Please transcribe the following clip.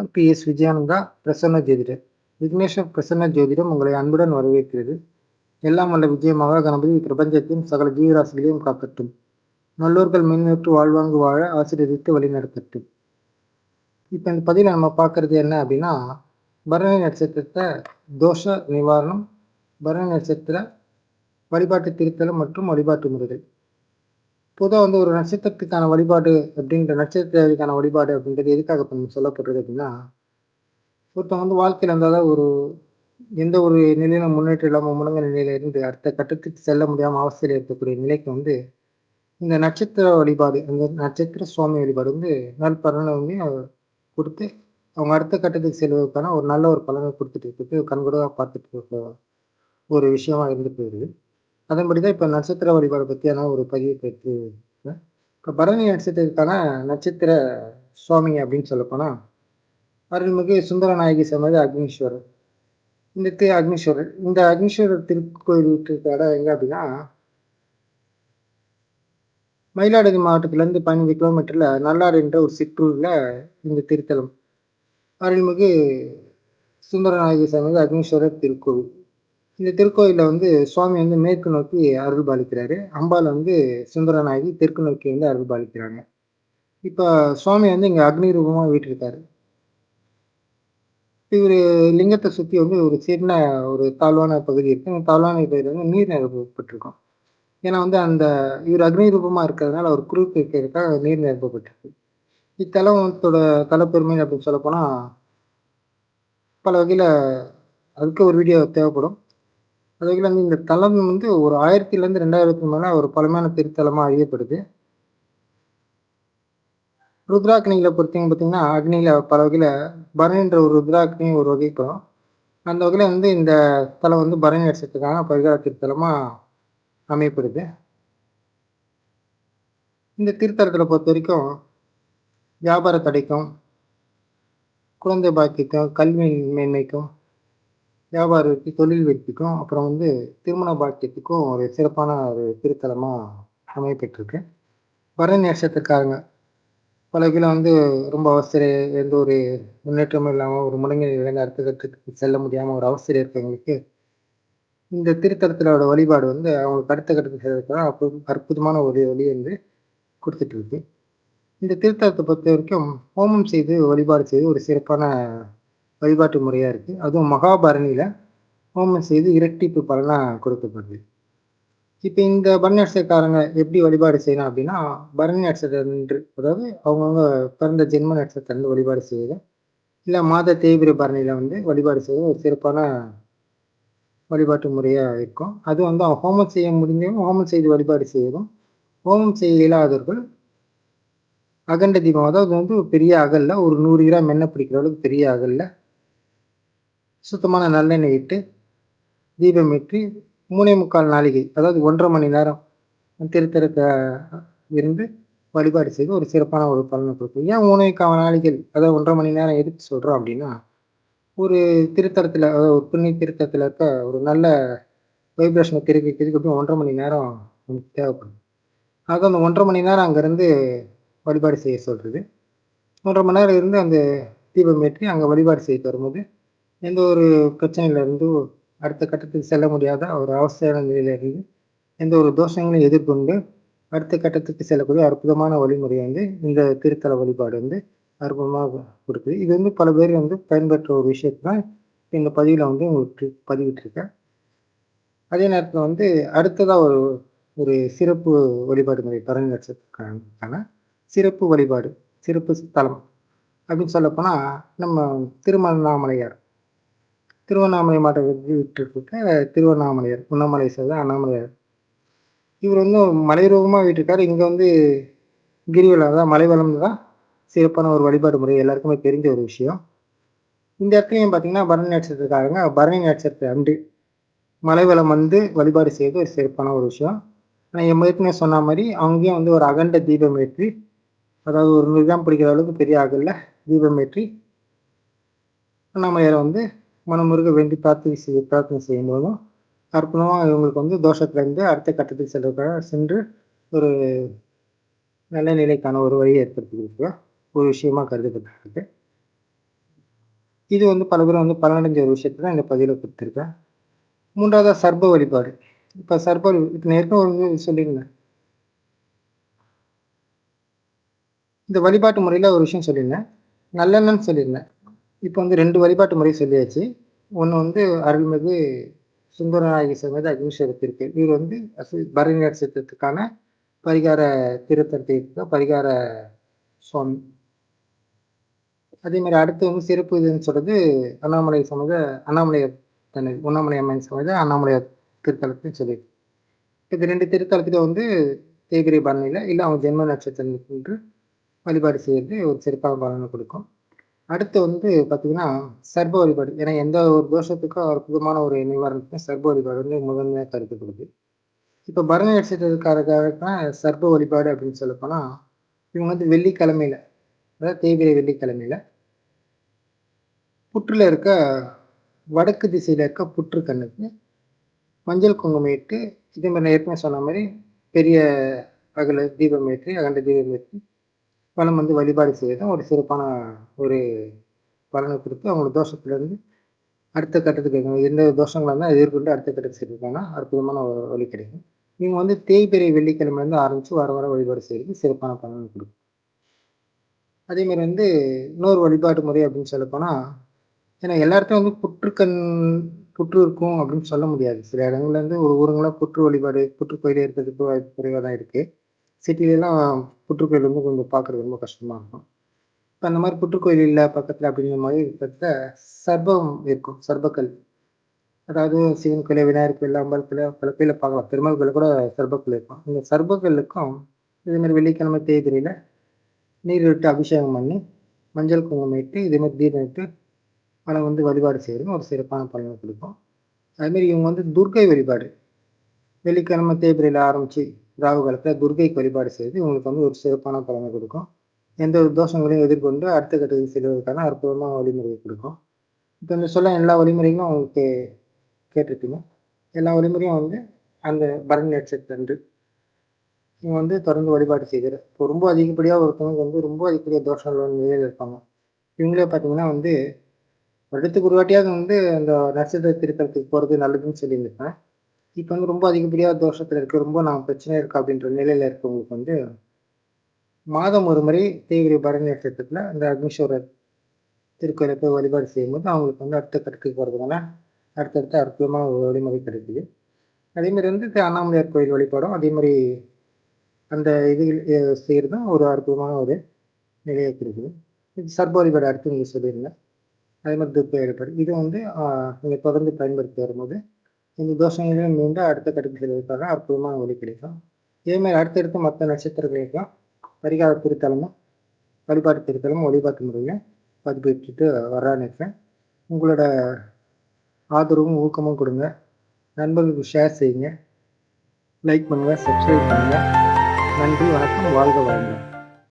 வணக்கம். B. S. விஜயானந்தா Prasanna ஜோதிடர். விக்னேஸ்வர் பிரசன்ன ஜோதிடம் உங்களை அன்புடன் வரவேற்கிறது. எல்லாம் வல்ல விஜயமாக கணபதி பிரபஞ்சத்தையும் சகல ஜீவராசிகளையும் காக்கட்டும். நல்லோர்கள் மின்னேற்று வாழ்வாங்கு வாழ ஆசீர்வதித்து வழிநடத்தட்டும். இப்போ இந்த பதிவில் நம்ம பார்க்கறது என்ன அப்படின்னா பரணி நட்சத்திரத்தை தோஷ நிவாரணம் பரணி நட்சத்திர வழிபாட்டு திருத்தலம் மற்றும் வழிபாட்டு முறைகள். பொதுவாக வந்து ஒரு நட்சத்திரத்துக்கான வழிபாடு அப்படின்ற நட்சத்திரத்துக்கான வழிபாடு அப்படின்றது எதுக்காக இப்போ சொல்லப்படுறது அப்படின்னா ஒருத்தவங்க வந்து வாழ்க்கையில் இருந்தாலும் ஒரு எந்த ஒரு நிலையிலும் முன்னேற்றம் இல்லாமல் முழங்க நிலையில இருந்து அடுத்த கட்டத்துக்கு செல்ல முடியாமல் அவசியம் இருக்கக்கூடிய நிலைக்கு வந்து இந்த நட்சத்திர வழிபாடு அந்த நட்சத்திர சுவாமி வழிபாடு வந்து நல் பலனை வந்து கொடுத்து அவங்க அடுத்த கட்டத்துக்கு செல்வதற்கான ஒரு நல்ல ஒரு பலனை கொடுத்துட்டு இருக்கிறது கண்கூடாக பார்த்துட்டு இருக்க ஒரு விஷயமா இருந்து போயிடுது. அதன்படி தான் இப்போ நட்சத்திர வழிபாடு பற்றியான ஒரு பதிவு பெற்று இப்போ பரணி நட்சத்திரத்துக்கான நட்சத்திர சுவாமி அப்படின்னு சொல்லப்போனால் அருள்மிகு சுந்தர நாயகி சமதி அக்னீஸ்வரர். இந்த திரு அக்னீஸ்வரர். இந்த அக்னீஸ்வரர் திருக்கோயில் இடம் எங்கே அப்படின்னா மயிலாடுதுறை மாவட்டத்திலேருந்து பதினஞ்சு கிலோமீட்டரில் நல்லாறு என்ற ஒரு சிற்றூரில் இந்த திருத்தலம். அருள்மிகு சுந்தரநாயகி சமதி அக்னீஸ்வரர் திருக்கோவில் இந்த திருக்கோயிலில் வந்து சுவாமி வந்து மேற்கு நோக்கி அருள் பாலிக்கிறாரு அம்பாள் வந்து சுந்தரநாயகி தெற்கு நோக்கி வந்து அருள் பாலிக்கிறாங்க இப்போ சுவாமி வந்து இங்கே அக்னி ரூபமாக வீட்டிருக்காரு இவர் லிங்கத்தை சுற்றி வந்து ஒரு சின்ன ஒரு தாழ்வான பகுதி இருக்குது அந்த தாழ்வான பகுதியில் வந்து நீர் நிரப்பப்பட்டிருக்கும். ஏன்னா வந்து அந்த இவர் அக்னி ரூபமாக இருக்கிறதுனால அவர் குறுக்கு இருக்கிறதுக்காக நீர் நிரப்பப்பட்டிருக்கு. இத்தலத்தோட தலப்பெருமை அப்படின்னு சொல்லப்போனால் பல வகையில் அதுக்கு ஒரு வீடியோ தேவைப்படும். அது வந்து இந்த தலம் வந்து ஒரு ஆயிரத்திலேருந்து ரெண்டாயிரத்துக்கு மேலே ஒரு பழமையான திருத்தலமாக அறியப்படுது. ருத்ராக்னியில் பொறுத்தவங்க பார்த்தீங்கன்னா அக்னியில் பல வகையில் பரணின்ற ஒரு ருத்ராக்னி ஒரு வகைப்படும் அந்த வகையில் வந்து இந்த தலம் வந்து பரணி நட்சத்திரத்துக்கான பரிகார திருத்தலமாக அமையப்படுது. இந்த திருத்தலத்தில் பொறுத்த வரைக்கும் வியாபார தடைக்கும் குழந்தை பாக்கியக்கும் கல்வி மேன்மைக்கும் வியாபாரத்துக்கு தொழில் வெற்றிக்கும் அப்புறம் வந்து திருமண பாக்கியத்துக்கும் ஒரு சிறப்பான ஒரு திருத்தலமாக அமையப்பட்டிருக்கு வர நேசத்துக்காரங்க பல கிலோ வந்து ரொம்ப அவசர எந்த ஒரு முன்னேற்றமும் இல்லாமல் ஒரு முடங்கி நிலையில அடுத்த கட்டத்துக்கு செல்ல முடியாமல் ஒரு அவசரம் இருக்கவங்களுக்கு இந்த திருத்தலத்திலோட வழிபாடு வந்து அவங்களுக்கு அடுத்த கட்டத்துக்கு செல்வதற்கு அற்புதமான ஒரு வழி வந்து கொடுத்துட்டு இருக்கு. இந்த திருத்தலத்தை பொறுத்த வரைக்கும் ஹோமம் செய்து வழிபாடு செய்து ஒரு சிறப்பான வழிபாட்டு முறையாக இருக்குது அதுவும் மகாபரணியில் ஹோமம் செய்து இரட்டிப்பு பலனாக கொடுக்கப்படுது. இப்போ இந்த பரணி நட்சத்திரக்காரங்க எப்படி வழிபாடு செய்யணும் அப்படின்னா பரணி நட்சத்திரன்று அதாவது அவங்கவுங்க பிறந்த ஜென்ம நட்சத்திரம் வழிபாடு செய்வது இல்லை மாத தேய்பிர பரணியில் வந்து வழிபாடு செய்வது ஒரு சிறப்பான வழிபாட்டு முறையாக இருக்கும். அது வந்து அவங்க ஹோமம் செய்ய முடிஞ்சவங்க ஹோமம் செய்து வழிபாடு செய்வதும் ஹோமம் செய்ய இயலாதவர்கள் அகண்ட தீபம் அதாவது வந்து பெரிய அகலில் ஒரு நூறு கிராம் எண்ணெய் பிடிக்கிற அளவுக்கு பெரிய அகலில் சுத்தமான நல்லெண்ணெய் இட்டு தீபம் ஏற்றி மூணே முக்கால் நாளிகை அதாவது ஒன்றரை மணி நேரம் திருத்தரத்தை இருந்து வழிபாடு செய்து ஒரு சிறப்பான ஒரு பலனை கொடுக்கும். ஏன் மூணே கால் நாளிகள் அதாவது ஒன்றரை மணி நேரம் எதுக்கு சொல்கிறோம் அப்படின்னா ஒரு திருத்தலத்தில் அதாவது ஒரு புண்ணிய திருத்தத்தில் இருக்க ஒரு நல்ல வைப்ரேஷனை தெரிவிக்கிறதுக்கு எப்படி ஒன்றரை மணி நேரம் நமக்கு தேவைப்படும். ஆக அந்த ஒன்றரை மணி நேரம் அங்கேருந்து வழிபாடு செய்ய சொல்கிறது ஒன்றரை மணி நேரம் இருந்து அந்த தீபம் ஏற்றி அங்கே வழிபாடு செய்ய வரும்போது எந்த ஒரு பிரச்சனையிலிருந்து அடுத்த கட்டத்துக்கு செல்ல முடியாத ஒரு அவசர நிலையிலிருந்து எந்த ஒரு தோஷங்களையும் எதிர்கொண்டு அடுத்த கட்டத்துக்கு செல்லக்கூடிய அற்புதமான வழிமுறை வந்து இந்த திருத்தல வழிபாடு வந்து அற்புதமாக கொடுக்குது. இது வந்து பல பேர் வந்து பயன்பெற்ற ஒரு விஷயத்தை தான் இந்த பதிவில் வந்து உங்களுக்கு பதிவிட்டிருக்கேன். அதே நேரத்தில் வந்து அடுத்ததாக ஒரு ஒரு சிறப்பு வழிபாடு முறை பரணி நட்சத்திரக்கான சிறப்பு வழிபாடு சிறப்பு ஸ்தலம் அப்படின்னு சொல்லப்போனால் நம்ம திருமணாமலையார் திருவண்ணாமலை மாவட்டத்தை விட்டுருக்க திருவண்ணாமலையார் உண்ணாமலை சேர்ந்த அண்ணாமலையார். இவர் வந்து மலை ரூபமாக விட்டுருக்காரு. இங்கே வந்து கிரிவலம் தான் மலைவளம் தான் சிறப்பான ஒரு வழிபாடு முறை. எல்லாருக்குமே தெரிஞ்ச ஒரு விஷயம். இந்த இடத்துலையும் பார்த்தீங்கன்னா பரணி நட்சத்திரக்காரங்க பரணி நட்சத்திரத்தை அன்று மலைவளம் வந்து வழிபாடு செய்வது ஒரு சிறப்பான ஒரு விஷயம். ஆனால் என் ஏற்கனவே சொன்ன மாதிரி அங்கேயும் வந்து ஒரு அகண்ட தீபம் ஏற்றி அதாவது ஒரு மிருகம் பிடிக்கிற அளவுக்கு பெரிய அகலில் தீபம் ஏற்றி அண்ணாமலையாரை வந்து மனமுருக வேண்டி பிரார்த்தனை செய்ய பிரார்த்தனை செய்யும் போதும் அற்புதமாக இவங்களுக்கு வந்து தோஷத்திலிருந்து அடுத்த கட்டத்துக்கு செல்வதற்காக சென்று ஒரு நல்ல நிலைக்கான ஒரு வழியை ஏற்படுத்தி கொடுக்க ஒரு விஷயமா கருதப்பட்டிருக்கு இது வந்து பல பேரும் வந்து பலனடைஞ்ச ஒரு விஷயத்தை தான் இந்த பதிவில் கொடுத்துருக்கேன். மூன்றாவதாக சர்ப வழிபாடு. இப்போ சர்ப இப்போ நேர்க்கும் ஒரு சொல்லியிருந்தேன். இந்த வழிபாட்டு முறையில் ஒரு விஷயம் சொல்லியிருந்தேன். நல்லெண்ணன்னு சொல்லியிருந்தேன். இப்போ வந்து ரெண்டு வழிபாட்டு முறை சொல்லியாச்சு. ஒன்று வந்து அருள்மிகு சுந்தரநாயகி சமேத அக்னிஸ்வரத்திற்கு இவர் வந்து பரணி நட்சத்திரத்துக்கான பரிகார திருத்தத்தை பரிகார சுவாமி. அதே மாதிரி அடுத்து வந்து சிறப்பு இதுன்னு சொல்றது அண்ணாமலை சமேத அண்ணாமலையார் தன்னை உண்ணாமலை அம்மன் சமேத அண்ணாமலையார் திருத்தலத்தையும் சொல்லியிருக்கு. இது ரெண்டு திருத்தலத்திலும் வந்து தேகிரி பரணியில் இல்லை அவங்க ஜென்ம நட்சத்திரம் வழிபாடு செய்யறது ஒரு சிறப்பான பலனை கொடுக்கும். அடுத்து வந்து பார்த்தீங்கன்னா சர்ப வழிபாடு. ஏன்னா எந்த ஒரு தோஷத்துக்கும் அற்புதமான ஒரு நிவாரணத்துக்கும் சர்ப வழிபாடு வந்து முதன்மையாக கருதப்படுது. இப்போ பரணி நட்சத்திரக்காரக்காக சர்ப வழிபாடு அப்படின்னு சொல்லப்போனால் இவங்க வந்து வெள்ளிக்கிழமையில அதாவது தேய்பிரை வெள்ளிக்கிழமையில புற்றில் இருக்க வடக்கு திசையில் இருக்க புற்று கண்ணுக்கு மஞ்சள் குங்குமம் இட்டு இதே மாதிரி நான் ஏற்கனவே சொன்ன மாதிரி பெரிய அகல தீபம் ஏற்றி அகண்ட தீபம் ஏற்றி பலம் வந்து வழிபாடு செய்யறதும் ஒரு சிறப்பான ஒரு பலனை கொடுத்து அவங்களோட தோஷத்துலேருந்து அடுத்த கட்டத்துக்கு எந்த தோஷங்களாக இருந்தால் எதிர்கொண்டு அடுத்த கட்டத்துக்கு செஞ்சுருக்காங்கன்னா அற்புதமான ஒரு வழி கிடைக்கும். இவங்க வந்து தேய்பிரை வெள்ளிக்கிழமைலேருந்து ஆரம்பித்து வர வர வழிபாடு செய்கிறது சிறப்பான பலனை கொடுக்கும். அதேமாதிரி வந்து இன்னொரு வழிபாட்டு முறை அப்படின்னு சொல்லப்போனால் ஏன்னா எல்லாருக்கும் வந்து புற்றுக்கண் புற்று இருக்கும் அப்படின்னு சொல்ல முடியாது. சில இடங்கள்லேருந்து ஒரு ஊருங்களாக புற்று வழிபாடு புற்று கோயில் இருக்கிறதுக்கு வாய்ப்பு குறைவாக தான் இருக்குது சிட்டிலலாம் புற்றுக்கோயில் வந்து கொஞ்சம் பார்க்குறது ரொம்ப கஷ்டமாக இருக்கும். இப்போ அந்த மாதிரி புற்றுக்கோயில் இல்லை பக்கத்தில் அப்படிங்கிற மாதிரி இருக்கிறத சர்பம் இருக்கும் சர்பக்கல். அதாவது சிவன் கோயில் விநாயகர் கோயில் அம்பல் கோயில் பல கோயில பார்க்கலாம். பெருமாள் கோயில் கூட சர்பக்கல் இருக்கும். இந்த சர்பக்கல்லுக்கும் இதேமாதிரி வெள்ளிக்கிழமை தேய்திரியில் நீர் விட்டு அபிஷேகம் பண்ணி மஞ்சள் குங்குமம் இட்டு இதேமாதிரி தீபம் இட்டு பணம் வந்து வழிபாடு செய்கிறது ஒரு சிறப்பான பலனை கொடுக்கும். அதுமாரி இவங்க வந்து துர்க்கை வழிபாடு. வெள்ளிக்கிழமை தேய்பிரையில் ஆரம்பித்து ராகு காலத்தில் துர்கைக்கு வழிபாடு செய்து உங்களுக்கு வந்து ஒரு சிறப்பான பலனை கொடுக்கும். எந்த ஒரு தோஷங்களையும் எதிர்கொண்டு அடுத்த கட்டத்துக்கு செல்வதற்கான அற்புதமான வழிமுறையை கொடுக்கும். இப்போ இந்த சொல்ல எல்லா வழிமுறைகளும் உங்களுக்கு கேட்டிருப்பீங்க. எல்லா வழிமுறையும் வந்து அந்த பரணி நட்சத்திரன்று. இவங்க வந்து தொடர்ந்து வழிபாடு செய்கிற இப்போ ரொம்ப அதிகப்படியாக ஒருத்தவங்க வந்து ரொம்ப அதிகப்படியாக தோஷங்கள் நிலையில் இருப்பாங்க. இவங்களே பார்த்தீங்கன்னா வந்து வருடத்துக்கு ஒரு வாட்டியாவது வந்து அந்த நட்சத்திர திருத்தலத்துக்கு போகிறது நல்லதுன்னு சொல்லியிருந்திருப்பேன். இப்போ வந்து ரொம்ப அதிகப்படியாக தோஷத்தில் இருக்குது ரொம்ப நான் பிரச்சனை இருக்கு அப்படின்ற நிலையில் இருக்கவங்களுக்கு வந்து மாதம் ஒரு முறை தேவிரி பரணி நட்சத்திரத்தில் அந்த அக்னிஸ்வரர் திருக்கோயிலை போய் வழிபாடு செய்யும்போது அவங்களுக்கு வந்து அடுத்த கட்டுக்கு போகிறதுனால அடுத்தடுத்த அற்புதமாக ஒரு வழிமுறை கிடைக்குது. அதேமாதிரி வந்து அண்ணாமலையார் கோயில் வழிபாடும் அதே மாதிரி அந்த இது செய்கிறதும் ஒரு அற்புதமான ஒரு நிலையை கொடுக்குது. இது சர்ப வழிபாடு அடுத்து நீங்கள் சொல்லியிருந்தேன். அதே மாதிரி துர்க்க வழிபாடு. இது வந்து நீங்கள் தொடர்ந்து பயன்படுத்தி வரும்போது இந்த தோஷங்களையும் மீண்டும் அடுத்த கட்டத்தில் இருக்காங்க அற்புதமான வழி கிடைக்கும். இதேமாதிரி அடுத்தடுத்து மற்ற நட்சத்திரங்களுக்கும் பரிகார திருத்தலமும் வழிபாட்டு திருத்தலமும் வழிபாட்டு முறையும் பதிப்பிச்சுட்டு வரான்னு இருக்கேன் உங்களோட ஆதரவும் ஊக்கமும் கொடுங்க. நண்பர்களுக்கு ஷேர் செய்யுங்க. லைக் பண்ணுங்கள் சப்ஸ்கிரைப் பண்ணுங்கள் நன்றி வணக்கம் வாழ்க வாழ்க